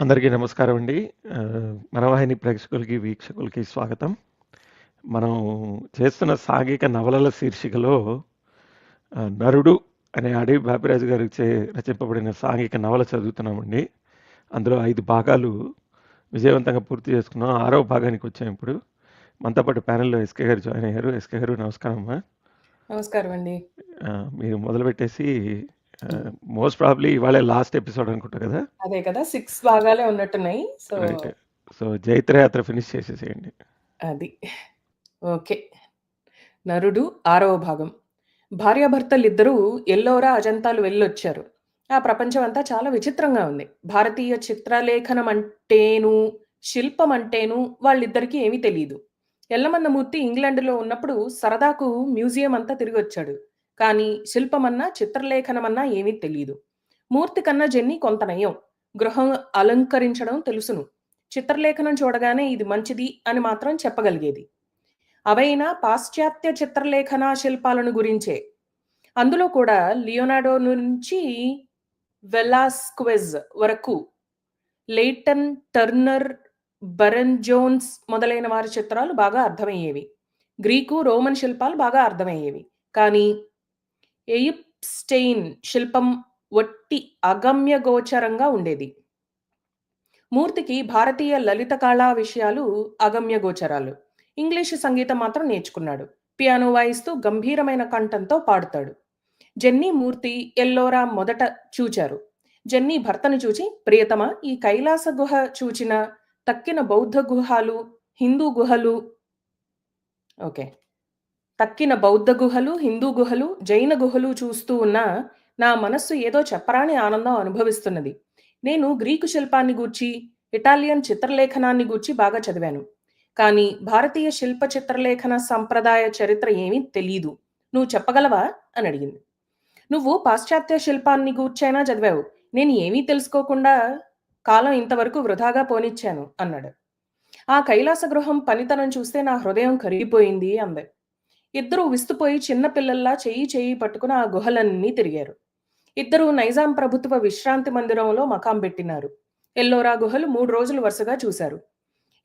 అందరికీ నమస్కారం అండి. మనవాహిని ప్రేక్షకులకి, వీక్షకులకి స్వాగతం. మనం చేస్తున్న సాంఘిక నవలల శీర్షికలో 'నరుడు' అనే అడవి బాపిరాజు గారిచే రచింపబడిన సాంఘిక నవల చదువుతున్నామండి. అందులో 5 భాగాలు విజయవంతంగా పూర్తి చేసుకున్నాం. ఆరవ భాగానికి వచ్చాం ఇప్పుడు. మనతో పాటు ప్యానెల్‌లో ఎస్‌కే గారు జాయిన్ అయ్యారు. ఎస్‌కే గారు నమస్కారం అమ్మా. నమస్కారం అండి. మీరు మొదలుపెట్టేసి మోస్ట్ ప్రాబబ్లీ ఇవాళే లాస్ట్ ఎపిసోడ్ అనుకుంటా కదా! అదే కదా! 6 భాగాలే ఉన్నట్టున్నాయి. So right. సో, జైత్రయాత్ర ఫినిష్ చేసేసేయండి. అది. ఓకే. 'నరుడు' ఆరవ భాగం. భార్యాభర్తలిద్దరూ ఎల్లోరా, అజంతాలు వెళ్ళొచ్చారు. ఆ ప్రపంచం అంతా చాలా విచిత్రంగా ఉంది. భారతీయ చిత్రలేఖనం అంటేను, శిల్పం అంటేను వాళ్ళిద్దరికీ ఏమీ తెలీదు. యల్లమన్నమూర్తి ఇంగ్లండ్‌లో ఉన్నప్పుడు సరదాకు మ్యూజియం అంతా తిరిగొచ్చాడు. కానీ శిల్పమన్నా, చిత్రలేఖనమన్నా ఏమీ తెలియదు మూర్తి కన్నా జెన్ని కొంత నయం. గృహం అలంకరించడం తెలుసును. చిత్రలేఖనం చూడగానే ఇది మంచిది అని మాత్రం చెప్పగలిగేది. అవైనా పాశ్చాత్య చిత్రలేఖన శిల్పాలను గురించే. అందులో కూడా లియోనార్డో నుంచి వెలాస్క్వెజ్ వరకు లెయిటన్, టర్నర్, బరన్ జోన్స్ మొదలైన వారి చిత్రాలు బాగా అర్థమయ్యేవి. గ్రీకు, రోమన్ శిల్పాలు బాగా అర్థమయ్యేవి. కానీ ఎయిప్‌స్టెయిన్ శిల్పం వట్టి అగమ్యగోచరంగా ఉండేది. మూర్తికి భారతీయ లలిత కళా విషయాలు అగమ్యగోచరాలు. ఇంగ్లీషు సంగీతం మాత్రం నేర్చుకున్నాడు. పియానో వాయిస్తూ గంభీరమైన కంఠంతో పాడుతాడు. జెన్నీ, మూర్తి ఎల్లోరా మొదట చూచారు. జెన్నీ భర్తను చూచి, ప్రియతమ ఈ కైలాస గుహ చూచిన తక్కిన బౌద్ధ గుహాలు, హిందూ గుహలు ఓకే. తక్కిన బౌద్ధ గుహలు, హిందూ గుహలు, జైన గుహలు చూస్తూ ఉన్నా నా మనస్సు ఏదో చెప్పరాని ఆనందం అనుభవిస్తున్నది. నేను గ్రీకు శిల్పాన్ని గూర్చి, ఇటాలియన్ చిత్రలేఖనాన్ని గూర్చి బాగా చదివాను. కానీ భారతీయ శిల్ప చిత్రలేఖన సంప్రదాయ చరిత్ర ఏమీ తెలీదు. నువ్వు చెప్పగలవా? అని అడిగింది నువ్వు పాశ్చాత్య శిల్పాన్ని గూర్చైనా చదివావు. నేను ఏమీ తెలుసుకోకుండా కాలం ఇంతవరకు వృధాగా పోనిచ్చాను అన్నాడు. ఆ కైలాస గృహం పనితనం చూస్తే నా హృదయం కరిగిపోయింది అంది. ఇద్దరూ విస్తుపోయి చిన్న పిల్లల్లా చెయ్యి చెయ్యి పట్టుకుని ఆ గుహలన్నీ తిరిగారు. ఇద్దరూ నైజాం ప్రభుత్వ విశ్రాంతి మందిరంలో మకాం పెట్టినారు. ఎల్లోరా గుహలు మూడు రోజులు వరుసగా చూశారు.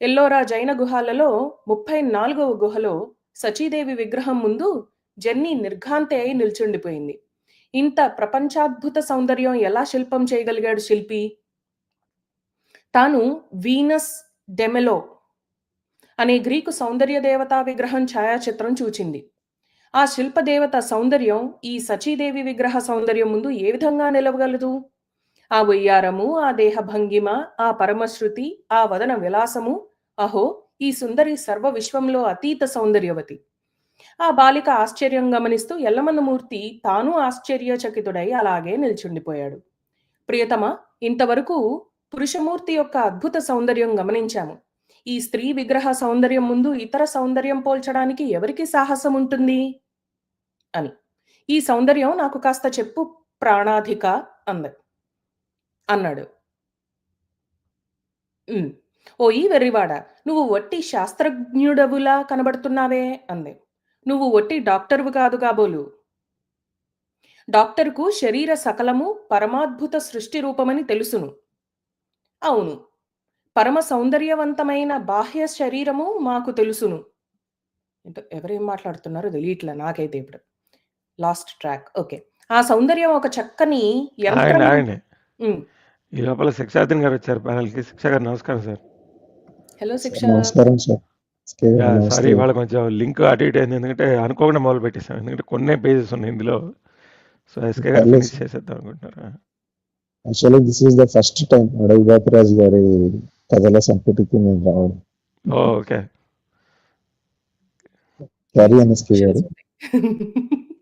ఎల్లోరా జైన గుహాలలో 34వ గుహలో సచీదేవి విగ్రహం ముందు జెన్నీ నిర్ఘాంతి అయి నిల్చుండిపోయింది. ఇంత ప్రపంచాద్భుత సౌందర్యం ఎలా శిల్పం చేయగలిగాడు శిల్పి? తాను వీనస్ డెమెలో అనే గ్రీకు సౌందర్య దేవతా విగ్రహం ఛాయాచిత్రం చూచింది. ఆ శిల్పదేవత సౌందర్యం ఈ సచీదేవి విగ్రహ సౌందర్యం ముందు ఏ విధంగా నిలవగలదు? ఆ ఒయ్యారము ఆ దేహ భంగిమ, ఆ పరమశ్రుతి, ఆ వదన విలాసము అహో! ఈ సుందరి సర్వ విశ్వంలో అతీత సౌందర్యవతి. ఆ బాలిక ఆశ్చర్యం గమనిస్తూ ఎల్లమన్నమూర్తి తాను ఆశ్చర్యచకితుడై అలాగే నిల్చుండిపోయాడు. ప్రియతమా ఇంతవరకు పురుషమూర్తి యొక్క అద్భుత సౌందర్యం గమనించాము. ఈ స్త్రీ విగ్రహ సౌందర్యం ముందు ఇతర సౌందర్యం పోల్చడానికి ఎవరికి సాహసం ఉంటుంది? అని. ఈ సౌందర్యం నాకు కాస్త చెప్పు ప్రాణాధిక అంది. అన్నాడు. ఓ ఓయి వెర్రివాడ నువ్వు వట్టి శాస్త్రజ్ఞుడవులా కనబడుతున్నావే అంది. నువ్వు వట్టి డాక్టర్వు కాదు కాబోలు. డాక్టర్కు శరీర సకలము పరమాద్భుత సృష్టి రూపమని తెలుసును. అవును. పరమ సౌందర్యవంతమైన బాహ్య శరీరము మాకు తెలుసును. ఎవరేం మాట్లాడుతున్నారో తెలియట్లా నాకైతే ఇప్పుడు. Last track. ఓకే. ఆ సౌందర్యం ఒక చక్కని. ఈ లోపల శిక్షార్థిని గారు వచ్చారు ప్యానెల్‌కి. శిక్ష గారు నమస్కారం సార్. హలో శిక్ష. నమస్కారం సార్. సారీ. ఇవాళ కొంచెం లింక్ అటు ఇటు అయింది. ఎందుకంటే అనుకోకుండా మొదలుపెట్టేసాం. ఎందుకంటే కొన్నే పేజెస్ ఉన్నాయి ఇందులో. So, SK garu finish. చేసేద్దాం అనుకుంటున్నారా? Actually this is the first time Adavi Bapiraju గారి కథల సంపుటికి నేను రావడం. ఓకే. క్యారీ ఆన్ ఎస్‌కే గారు.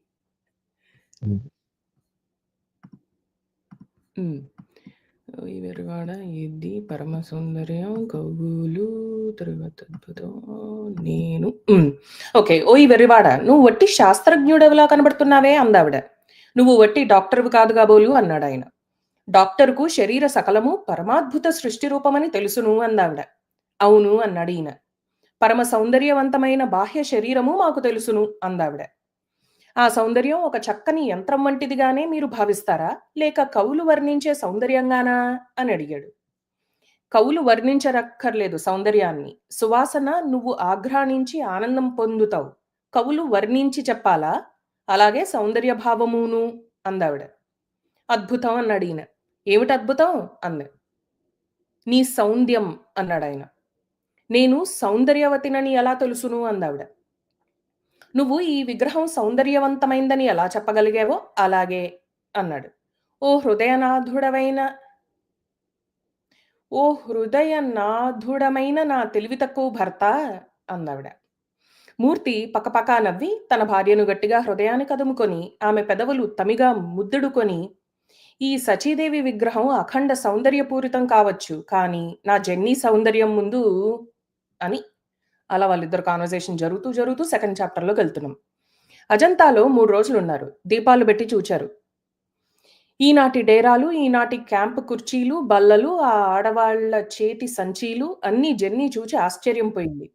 ఇది పరమ సౌందర్యం కవులు తరువాత అద్భుతం నేను. ఓకే. ఓయి వెర్రివాడ నువ్వు వట్టి శాస్త్రజ్ఞుడవులా కనబడుతున్నావే అందావిడ. నువ్వు వట్టి డాక్టరువు కాదు కాబోలు అన్నాడాయన. డాక్టర్కు శరీర సకలము పరమాద్భుత సృష్టి రూపమని తెలుసును అందావిడ. అవును అన్నాడీయన. పరమ సౌందర్యవంతమైన బాహ్య శరీరము మాకు తెలుసును అందావిడ. ఆ సౌందర్యం ఒక చక్కని యంత్రం వంటిదిగానే మీరు భావిస్తారా? లేక కవులు వర్ణించే సౌందర్యంగానా? అని అడిగాడు. కవులు వర్ణించరక్కర్లేదు సౌందర్యాన్ని సువాసన నువ్వు ఆఘ్రాణించి ఆనందం పొందుతావు కవులు వర్ణించి చెప్పాలా అలాగే సౌందర్య భావమును అందావిడ అద్భుతం అన్నాడు ఈయన ఏమిటి అద్భుతం? అంది. నీ సౌంద్యం అన్నాడు ఆయన. నేను సౌందర్యవతినని ఎలా తెలుసును? అందావిడ. నువ్వు ఈ విగ్రహం సౌందర్యవంతమైందని ఎలా చెప్పగలిగావో అలాగే అన్నాడు. ఓ హృదయనాథుడవైన ఓ హృదయనాథుడమైన నా తెలివి తక్కువ భర్త అందావిడ. మూర్తి పకపక నవ్వి తన భార్యను గట్టిగా హృదయానికి కదుముకొని ఆమె పెదవులు తమిగా ముద్దుడుకొని ఈ సచీదేవి విగ్రహం అఖండ సౌందర్యపూరితం కావచ్చు కానీ నా జెన్నీ సౌందర్యం ముందు అని అలా వాళ్ళిద్దరు కాన్వర్సేషన్ జరుగుతూ జరుగుతూ సెకండ్ చాప్టర్లోకి వెళ్తున్నాం. అజంతాలో మూడు రోజులు ఉన్నారు దీపాలు పెట్టి చూచారు. ఈనాటి డేరాలు ఈనాటి క్యాంప్ కుర్చీలు బల్లలు ఆ ఆడవాళ్ళ చేతి సంచీలు అన్నీ జెన్నీ చూచి ఆశ్చర్యం పోయింది.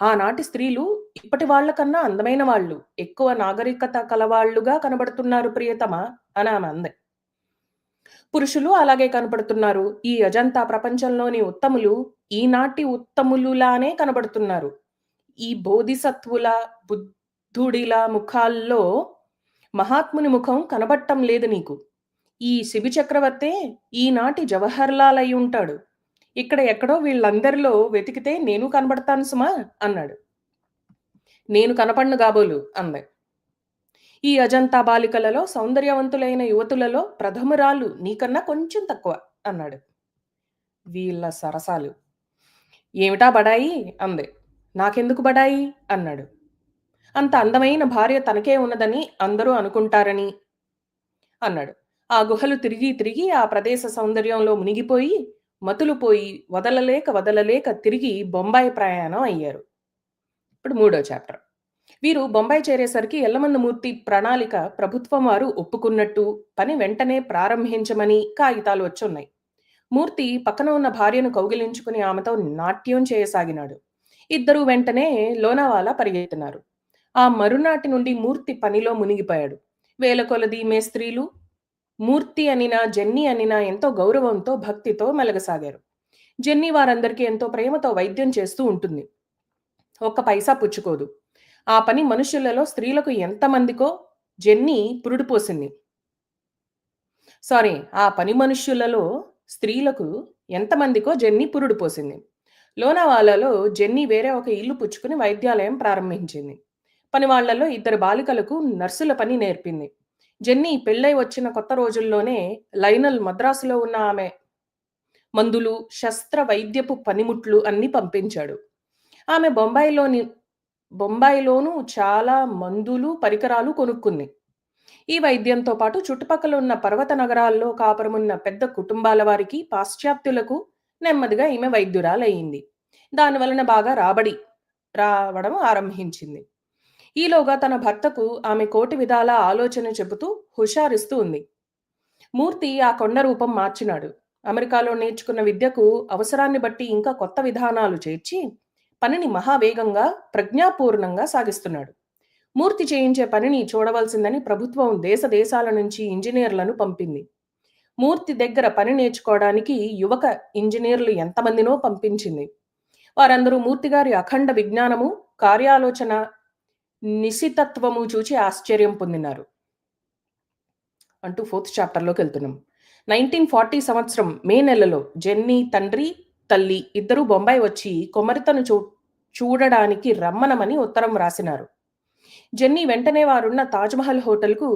ఆనాటి స్త్రీలు ఇప్పటి వాళ్ళకన్నా అందమైన వాళ్ళు ఎక్కువ నాగరికత కలవాళ్ళుగా కనబడుతున్నారు ప్రియతమ అని ఆమె అంది. పురుషులు అలాగే కనబడుతున్నారు. ఈ అజంతా ప్రపంచంలోని ఉత్తములు ఈనాటి ఉత్తములులానే కనబడుతున్నారు. ఈ బోధిసత్వుల బుద్ధుడిల ముఖాల్లో మహాత్ముని ముఖం కనబట్టం లేదు నీకు. ఈ శిబి చక్రవర్తే ఈనాటి జవహర్లాల్ అయి ఉంటాడు. ఇక్కడ ఎక్కడో వీళ్ళందరిలో వెతికితే నేను కనబడతాను సుమా అన్నాడు. నేను కనపడను కాబోలు అంది ఈ అజంతా బాలికలలో సౌందర్యవంతులైన యువతులలో ప్రథమురాలు నీకన్నా కొంచెం తక్కువ అన్నాడు. వీళ్ళ సరసాలు. ఏమిటా బడాయి? అంది. నాకెందుకు బడాయి? అన్నాడు. అంత అందమైన భార్య తనకే ఉన్నదని అందరూ అనుకుంటారని అన్నాడు. ఆ గుహలు తిరిగి తిరిగి ఆ ప్రదేశ సౌందర్యంలో మునిగిపోయి మతులుపోయి వదలలేక వదలలేక తిరిగి బొంబాయి ప్రయాణం అయ్యారు. ఇప్పుడు మూడో చాప్టర్. వీరు బొంబాయి చేరేసరికి ఎల్లమంద మూర్తి ప్రణాళిక ప్రభుత్వం వారు ఒప్పుకున్నట్టు పని వెంటనే ప్రారంభించమని కాగితాలు వచ్చున్నాయి. మూర్తి పక్కన ఉన్న భార్యను కౌగిలించుకుని ఆమెతో నాట్యం చేయసాగినాడు. ఇద్దరు వెంటనే లోనావాలా పరిగెత్తినారు. ఆ మరునాటి నుండి మూర్తి పనిలో మునిగిపోయాడు. వేల కొలది మేస్త్రీలు మూర్తి అనినా జెన్నీ అనినా ఎంతో గౌరవంతో భక్తితో మెలగసాగారు. జెన్నీ వారందరికీ ఎంతో ప్రేమతో వైద్యం చేస్తూ ఉంటుంది. ఒక్క పైసా పుచ్చుకోదు. ఆ పని మనుషులలో స్త్రీలకు ఎంతమందికో జెన్నీ పురుడు పోసింది. సారీ ఆ పని మనుష్యులలో స్త్రీలకు ఎంతమందికో జెన్నీ పురుడు పోసింది. లోనావాలాలో జెన్నీ వేరే ఒక ఇల్లు పుచ్చుకుని వైద్యాలయం ప్రారంభించింది. పని వాళ్ళలో ఇద్దరు బాలికలకు నర్సుల పని నేర్పింది. జెన్నీ పెళ్ళై వచ్చిన కొత్త రోజుల్లోనే లైనల్ మద్రాసులో ఉన్న ఆమె మందులు శస్త్ర వైద్యపు పనిముట్లు అన్ని పంపించాడు. ఆమె బొంబాయిలోని బొంబాయిలోనూ చాలా మందులు పరికరాలు కొనుక్కుంది ఈ వైద్యంతో పాటు చుట్టుపక్కల ఉన్న పర్వత నగరాల్లో కాపురమున్న పెద్ద కుటుంబాల వారికి పాశ్చాత్యులకు నెమ్మదిగా ఈమె వైద్యురాలయ్యింది దాని వలన బాగా రాబడి రావడం ఆరంభించింది. ఈలోగా తన భర్తకు ఆమె కోటి విధాల ఆలోచన చెబుతూ హుషారిస్తూ ఉంది. మూర్తి ఆ కొండ రూపం మార్చినాడు. అమెరికాలో నేర్చుకున్న విద్యకు అవసరాన్ని బట్టి ఇంకా కొత్త విధానాలు చేర్చి పనిని మహావేగంగా ప్రజ్ఞాపూర్ణంగా సాగిస్తున్నాడు. మూర్తి చేయించే పనిని చూడవలసిందని ప్రభుత్వం దేశ దేశాల నుంచి ఇంజనీర్లను పంపింది. మూర్తి దగ్గర పని నేర్చుకోవడానికి యువక ఇంజనీర్లు ఎంతమందినో పంపించింది. వారందరూ మూర్తి గారి అఖండ విజ్ఞానము కార్యాలోచన నిశితత్వము చూచి ఆశ్చర్యం పొందినారు. అంటూ ఫోర్త్ చాప్టర్లోకి వెళ్తున్నాం. నైన్టీన్ ఫార్టీ సంవత్సరం మే నెలలో జెన్నీ తండ్రి తల్లి ఇద్దరూ బొంబాయి వచ్చి కొమరితను చూ చూడడానికి రమ్మనమని ఉత్తరం రాసినారు జెన్నీ వెంటనే వారున్న తాజ్మహల్ హోటల్కు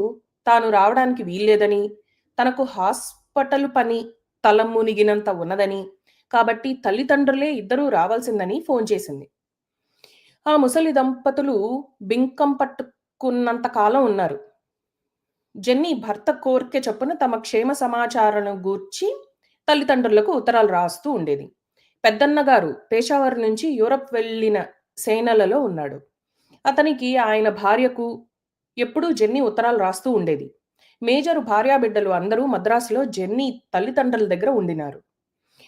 తాను రావడానికి వీల్లేదని తనకు హాస్పిటల్ పని తలం మునిగినంత ఉన్నదని కాబట్టి తల్లిదండ్రులే ఇద్దరూ రావాల్సిందని ఫోన్ చేసింది. ఆ ముసలి దంపతులు బింకం పట్టుకున్నంత కాలం ఉన్నారు. జెన్నీ భర్త కోరిక చొప్పున తమ క్షేమ సమాచారాలను గూర్చి తల్లిదండ్రులకు ఉత్తరాలు రాస్తూ ఉండేది. పెద్దన్న గారు పేషావర్ నుంచి యూరప్ వెళ్ళిన సేనలలో ఉన్నాడు. అతనికి ఆయన భార్యకు ఎప్పుడూ జెన్నీ ఉత్తరాలు రాస్తూ ఉండేది. మేజరు భార్యాబిడ్డలు అందరూ మద్రాసులో జెన్నీ తల్లిదండ్రుల దగ్గర ఉండినారు.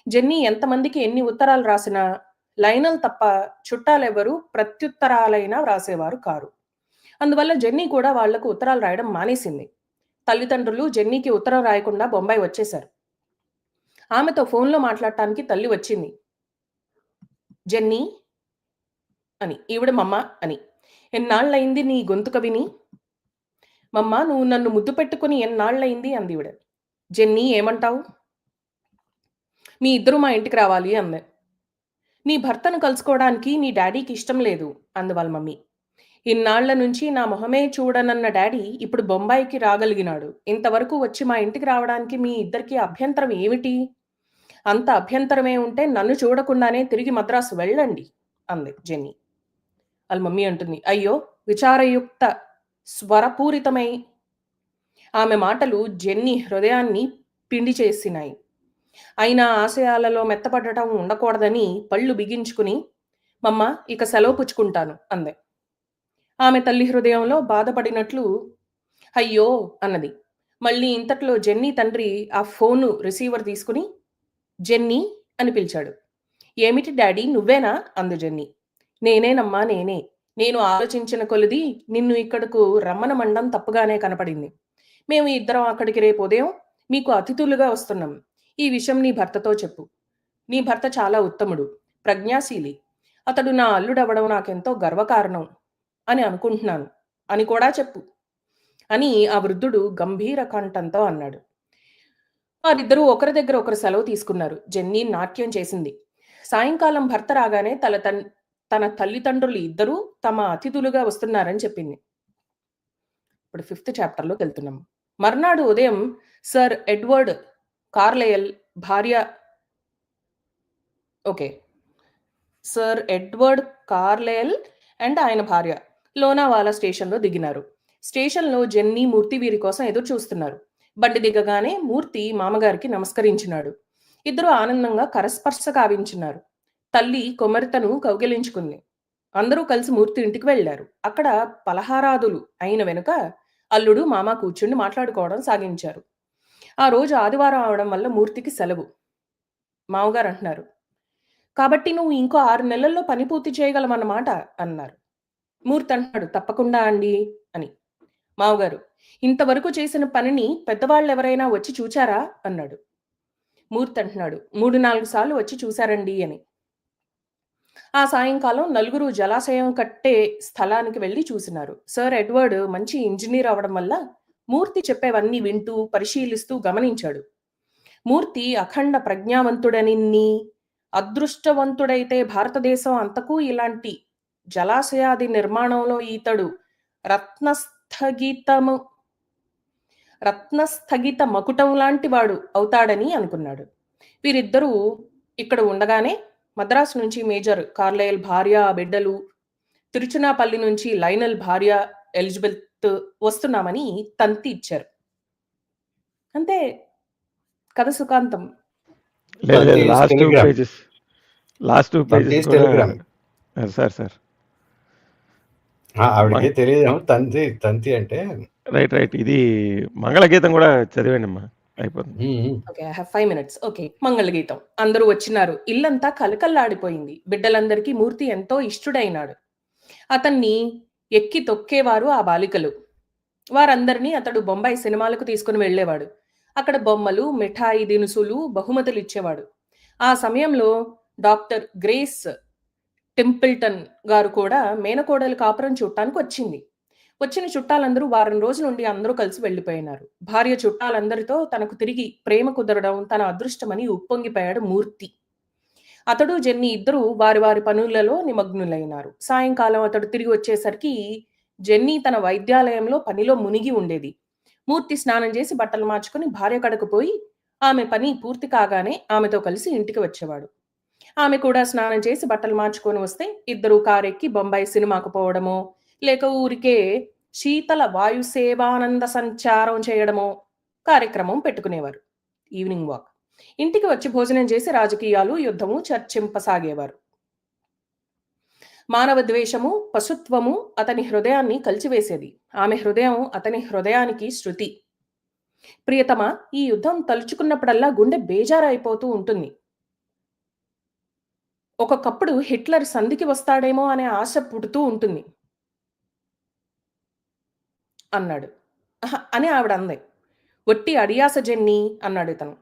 జెన్నీ ఎంతమందికి ఎన్ని ఉత్తరాలు రాసినా లైనల్ తప్ప చుట్టాలెవరూ ప్రత్యుత్తరాలైనా వ్రాసేవారు కారు. అందువల్ల జెన్నీ కూడా వాళ్ళకు ఉత్తరాలు రాయడం మానేసింది. తల్లిదండ్రులు జెన్నీకి ఉత్తరం రాయకుండా బొంబాయి వచ్చేశారు. ఆమెతో ఫోన్లో మాట్లాడటానికి తల్లి వచ్చింది. జెన్నీ అని ఈవిడ మమ్మ అని. ఎన్నాళ్ళయింది నీ గొంతుక విని మమ్మ నువ్వు నన్ను ముద్దు పెట్టుకుని ఎన్నాళ్ళయింది? అంది ఈవిడ. జెన్నీ ఏమంటావు? మీ ఇద్దరు మా ఇంటికి రావాలి అంది. నీ భర్తను కలుసుకోవడానికి నీ డాడీకి ఇష్టం లేదు అంది వాళ్ళ మమ్మీ. ఇన్నాళ్ళ నుంచి నా మొహమే చూడనన్న డాడీ ఇప్పుడు బొంబాయికి రాగలిగినాడు. ఇంతవరకు వచ్చి మా ఇంటికి రావడానికి మీ ఇద్దరికి అభ్యంతరం ఏమిటి? అంత అభ్యంతరమే ఉంటే నన్ను చూడకుండానే తిరిగి మద్రాసు వెళ్ళండి అంది జెన్నీ. వాళ్ళ మమ్మీ అంటుంది అయ్యో విచారయుక్త స్వరపూరితమై ఆమె మాటలు జెన్నీ హృదయాన్ని పిండి చేసినాయి. అయినా ఆశయాలలో మెత్తపడటం ఉండకూడదని పళ్ళు బిగించుకుని మమ్మ ఇక సెలవు పుచ్చుకుంటాను అందే. ఆమె తల్లి హృదయంలో బాధపడినట్లు అయ్యో అన్నది. మళ్ళీ ఇంతట్లో జెన్నీ తండ్రి ఆ ఫోను రిసీవర్ తీసుకుని జెన్నీ అని పిలిచాడు. ఏమిటి డాడీ నువ్వేనా? అందు జెన్నీ. నేనేనమ్మా నేనే. నేను ఆలోచించిన కొలిది నిన్ను ఇక్కడకు రమ్మనమండం తప్పుగానే కనపడింది. మేము ఇద్దరం అక్కడికి రేపు ఉదయం మీకు అతిథులుగా వస్తున్నాం. ఈ విషయం నీ భర్తతో చెప్పు. నీ భర్త చాలా ఉత్తముడు ప్రజ్ఞాశీలి. అతడు నా అల్లుడవడం నాకెంతో గర్వకారణం అని అనుకుంటున్నాను. అని కూడా చెప్పు. అని ఆ వృద్ధుడు గంభీర కంఠంతో అన్నాడు. వారిద్దరూ ఒకరి దగ్గర ఒకరు సెలవు తీసుకున్నారు. జెన్నీ నాట్యం చేసింది. సాయంకాలం భర్త రాగానే తన తన్ తన తల్లిదండ్రులు ఇద్దరూ తమ అతిథులుగా వస్తున్నారని చెప్పింది. ఇప్పుడు ఫిఫ్త్ చాప్టర్లోకి వెళ్తున్నాం. మర్నాడు ఉదయం సర్ ఎడ్వర్డ్ కార్లయల్ భార్య okay. Sir Edward Carlyle and ఆయన భార్య లోనావాలా స్టేషన్లో దిగినారు. స్టేషన్లో జెన్నీ మూర్తి వీరి కోసం ఎదురు చూస్తున్నారు బండి దిగగానే మూర్తి మామగారికి నమస్కరించినాడు. ఇద్దరు ఆనందంగా కరస్పర్శ కావించున్నారు తల్లి కొమరితను కౌగిలించుకుంది. అందరూ కలిసి మూర్తి ఇంటికి వెళ్ళారు. అక్కడ పలహారాదులు అయిన వెనుక అల్లుడు మామ కూర్చుండి మాట్లాడుకోవడం సాగించారు. ఆ రోజు ఆదివారం అవడం వల్ల మూర్తికి సెలవు. మామగారు అంటున్నారు. కాబట్టి నువ్వు ఇంకో ఆరు నెలల్లో పని పూర్తి చేయగలమన్నమాట అన్నారు. మూర్తి అంటున్నాడు తప్పకుండా అండి అని. మామగారు ఇంతవరకు చేసిన పనిని పెద్దవాళ్ళు ఎవరైనా వచ్చి చూచారా? అన్నాడు. మూర్తి అంటున్నాడు. మూడు నాలుగు సార్లు వచ్చి చూశారండి అని. ఆ సాయంకాలం నలుగురు జలాశయం కట్టే స్థలానికి వెళ్ళి చూసినారు. సర్ ఎడ్వర్డ్ మంచి ఇంజనీర్ అవడం వల్ల మూర్తి చెప్పేవన్నీ వింటూ పరిశీలిస్తూ గమనించాడు. మూర్తి అఖండ ప్రజ్ఞావంతుడని అదృష్టవంతుడైతే భారతదేశం అంతకు ఇలాంటి జలాశయాది నిర్మాణంలో ఈతడు రత్నస్థగితము రత్నస్థగిత మకుటం లాంటి వాడు అవుతాడని అనుకున్నాడు. వీరిద్దరూ ఇక్కడ ఉండగానే మద్రాసు నుంచి మేజర్ కార్లయల్ భార్య బిడ్డలు తిరుచునాపల్లి నుంచి లైనల్ భార్య ఎలిజబెత్ వస్తున్నామని తంతి ఇచ్చారు. అంతే కథ సుఖాంతం. Last two telegram. Pages last two Tanti pages is telegram. Sir sir. ఆ, ఆవిడకి తెలియదేమో తంతి తంతి అంటే రైట్ రైట్. ఇది మంగళగీతం కూడా చదివండి అమ్మా అయిపోతుంది. ఉమ్, okay I have five minutes okay మంగళగీతం. అందరూ వచ్చినారు. ఇల్లంతా కలకల్లాడిపోయింది. బిడ్డలందరికీ మూర్తి ఎంతో ఇష్టుడైనాడు. అతన్ని ఎక్కి తొక్కేవారు ఆ బాలికలు. వారందరినీ అతడు బొంబాయి సినిమాలకు తీసుకుని వెళ్ళేవాడు. అక్కడ బొమ్మలు మిఠాయి దినుసులు బహుమతులు ఇచ్చేవాడు. ఆ సమయంలో డాక్టర్ గ్రేస్ టెంపుల్టన్ గారు కూడా మేనకోడలు కాపురం చూడటానికి వచ్చింది. వచ్చిన చుట్టాలందరూ వారం రోజుల నుండి అందరూ కలిసి వెళ్ళిపోయినారు. భార్య చుట్టాలందరితో తనకు తిరిగి ప్రేమ కుదరడం తన అదృష్టమని ఉప్పొంగిపోయాడు మూర్తి. అతడు జెన్నీ ఇద్దరు వారి వారి పనులలో నిమగ్నులైనారు. సాయంకాలం అతడు తిరిగి వచ్చేసరికి జెన్నీ తన వైద్యాలయంలో పనిలో మునిగి ఉండేది. మూర్తి స్నానం చేసి బట్టలు మార్చుకుని భార్య కడకు పోయి ఆమె పని పూర్తి కాగానే ఆమెతో కలిసి ఇంటికి వచ్చేవాడు. ఆమె కూడా స్నానం చేసి బట్టలు మార్చుకొని వస్తే ఇద్దరు కారెక్కి బొంబాయి సినిమాకు పోవడమో లేక ఊరికే శీతల వాయుసేవానంద సంచారం చేయడమో కార్యక్రమం పెట్టుకునేవారు. Evening walk. ఇంటికి వచ్చి భోజనం చేసి రాజకీయాలు యుద్ధము చర్చింపసాగేవారు. మానవ ద్వేషము పశుత్వము అతని హృదయాన్ని కలిచివేసేది. ఆమె హృదయం అతని హృదయానికి శృతి. ప్రియతమ ఈ యుద్ధం తలుచుకున్నప్పుడల్లా గుండె బేజారైపోతూ ఉంటుంది. ఒక్కొక్కప్పుడు హిట్లర్ సంధికి వస్తాడేమో అనే ఆశ పుడుతూ ఉంటుంది. అన్నాడు. అని ఆవిడ అంది ఒట్టి అడియాస జెన్ని అన్నాడు ఇతను.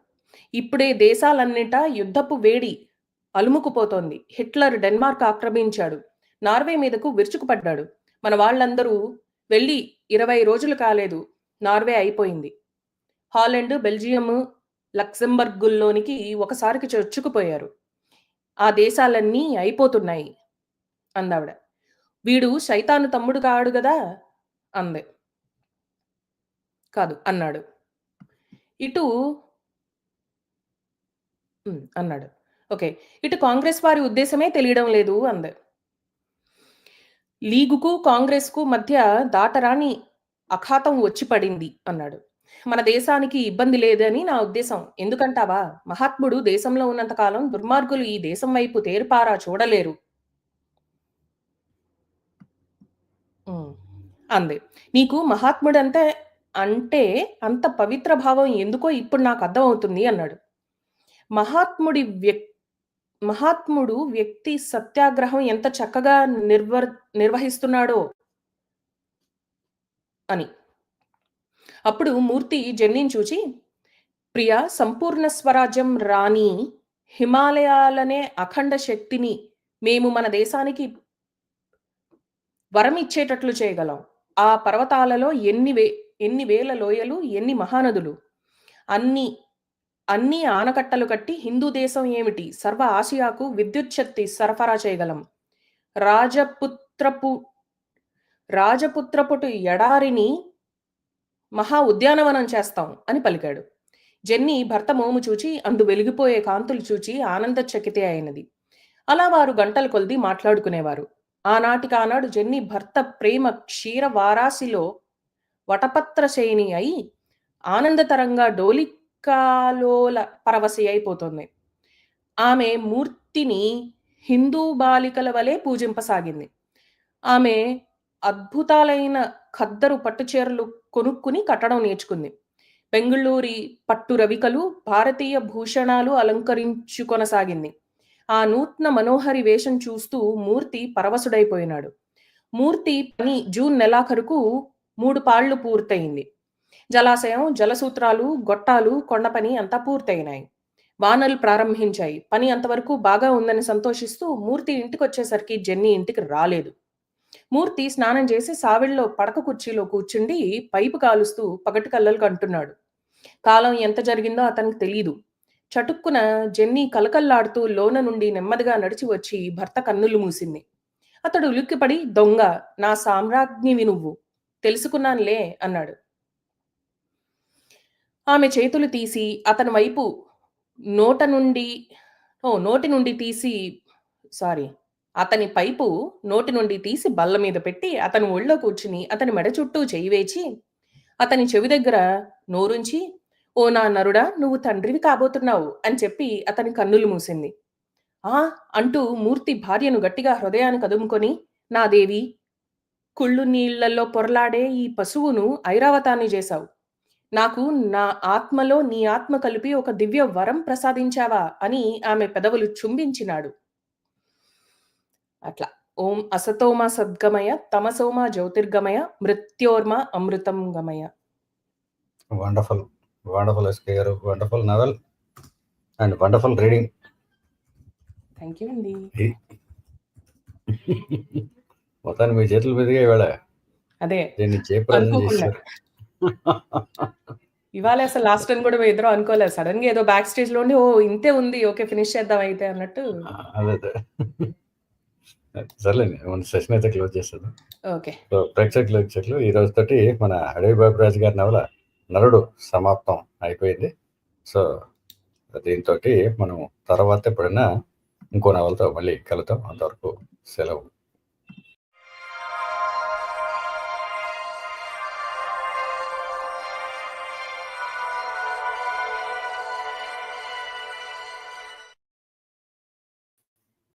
ఇప్పుడే దేశాలన్నిటా యుద్ధపు వేడి అలుముకుపోతోంది. హిట్లర్ డెన్మార్క్ ఆక్రమించాడు. నార్వే మీదకు విరుచుకుపడ్డాడు. మన వాళ్ళందరూ వెళ్ళి ఇరవై రోజులు కాలేదు. నార్వే అయిపోయింది. హాలెండ్ బెల్జియం లక్సెంబర్గుల్లోనికి ఒకసారికి చొచ్చుకుపోయారు. ఆ దేశాలన్నీ అయిపోతున్నాయి అందావిడ. వీడు శైతాను తమ్ముడు కాడు కదా అంది. కాదు అన్నాడు. ఇటు అన్నాడు. ఓకే ఇటు కాంగ్రెస్ వారి ఉద్దేశమే తెలియడం లేదు అంది. లీగుకు కాంగ్రెస్కు మధ్య దాటరాని అఖాతం వచ్చి పడింది అన్నాడు. మన దేశానికి ఇబ్బంది లేదని నా ఉద్దేశం. ఎందుకంటావా? మహాత్ముడు దేశంలో ఉన్నంత కాలం దుర్మార్గులు ఈ దేశం వైపు తేరుపారా చూడలేరు. అందే అంది నీకు మహాత్ముడంటే అంటే అంత పవిత్ర భావం ఎందుకో ఇప్పుడు నాకు అర్థమవుతుంది అన్నాడు. మహాత్ముడి వ్యక్ మహాత్ముడు వ్యక్తి సత్యాగ్రహం ఎంత చక్కగా నిర్వ నిర్వహిస్తున్నాడో అని. అప్పుడు మూర్తి జెన్నీని చూచి ప్రియ సంపూర్ణ స్వరాజ్యం రాణి హిమాలయాలనే అఖండ శక్తిని మేము మన దేశానికి వరం ఇచ్చేటట్లు చేయగలం. ఆ పర్వతాలలో ఎన్ని వే ఎన్ని వేల లోయలు ఎన్ని మహానదులు? అన్ని అన్ని ఆనకట్టలు కట్టి హిందూ దేశం ఏమిటి? సర్వ ఆసియాకు విద్యుత్ శక్తి సరఫరా చేయగలం. రాజపుత్రపు రాజపుత్రపుటు ఎడారిని మహా ఉద్యానవనం చేస్తాం అని పలికాడు. జెన్నీ భర్త మోము చూచి అందు వెలిగిపోయే కాంతులు చూచి ఆనందచకితే అయినది. అలా వారు గంటల కొలిది మాట్లాడుకునేవారు. ఆనాటికి ఆనాడు జెన్నీ భర్త ప్రేమ క్షీర వారాసిలో వటపత్ర శయని అయి ఆనందతరంగా డోలికాలోల పరవశి అయిపోతుంది. ఆమె మూర్తిని హిందూ బాలికల వలె పూజింపసాగింది. ఆమె అద్భుతాలైన ఖద్దరు పట్టు చీరలు కొనుక్కుని కట్టడం నేర్చుకుంది. బెంగుళూరి పట్టు రవికలు భారతీయ భూషణాలు అలంకరించుకొనసాగింది ఆ నూత్న మనోహరి వేషం చూస్తూ మూర్తి పరవశుడైపోయినాడు. మూర్తి పని జూన్ నెలాఖరుకు మూడు పాళ్ళు పూర్తయింది. జలాశయం జలసూత్రాలు గొట్టాలు కొండ పని అంతా పూర్తయినాయి. వానలు ప్రారంభించాయి. పని అంతవరకు బాగా ఉందని సంతోషిస్తూ మూర్తి ఇంటికి వచ్చేసరికి జెన్నీ ఇంటికి రాలేదు. మూర్తి స్నానం చేసి సావిడిలో పడక కుర్చీలో కూర్చుండి పైపు కాలుస్తూ పగటి కళ్ళలు కంటున్నాడు కాలం ఎంత జరిగిందో అతనికి తెలియదు చటుక్కున జెన్నీ కలకల్లాడుతూ లోన నుండి నెమ్మదిగా నడిచి వచ్చి భర్త కన్నులు మూసింది. అతడు ఉలిక్కిపడి దొంగ నా సామ్రాజ్ఞివి నువ్వు. తెలుసుకున్నానులే అన్నాడు. ఆమె చేతులు తీసి అతని వైపు నోట నుండి ఓ నోటి నుండి తీసి సారీ అతని పైపు నోటి నుండి తీసి బల్ల మీద పెట్టి అతని ఒళ్ళో కూర్చుని అతని మెడ చుట్టూ చేయి వేచి అతని చెవి దగ్గర నోరుంచి ఓ నా నరుడా నువ్వు తండ్రివి కాబోతున్నావు అని చెప్పి అతని కన్నులు మూసింది. ఆ అంటూ మూర్తి భార్యను గట్టిగా హృదయాన్ని కదుముకొని నా దేవి కుళ్ళు నీళ్ళలో పొరలాడే ఈ పశువును ఐరావతాన్ని చేశావు. నాకు నా ఆత్మలో నీ ఆత్మ కలిపి ఒక దివ్య వరం ప్రసాదించావా అని ఆమె పెదవులు చుంబించినాడు. అట్లా. ఓం అసతోమ సద్గమయ తమసోమ జ్యోతిర్గమయ మృత్యోర్మ అమృతం గమయ. Wonderful wonderful SK garu. Wonderful novel and wonderful reading thank you అండి. మొత్తాన్ని మీ చేతుల మీదుగా ఇవాళ అదే. దీన్ని ఇవాళ అసలు లాస్ట్ టైం కూడా ఇద్దరం అనుకోలేదు. సడన్గా ఏదో బ్యాక్ స్టేజ్లో ఉండి ఓ ఇంతే ఉంది. ఓకే ఫినిష్ చేద్దాం అయితే అన్నట్టు. అదే. అదే సర్లేండి మన సెషన్ అయితే క్లోజ్ చేస్తాను ఓకే. సో ప్రేక్షకులు వీక్షకులు ఈ రోజుతోటి మన అడవి బాబురాజు గారి నవల నరుడు సమాప్తం అయిపోయింది. సో దీంతో మనం తర్వాత ఎప్పుడైనా ఇంకో నవలతో మళ్ళీ కలుద్దాం. అంతవరకు సెలవు.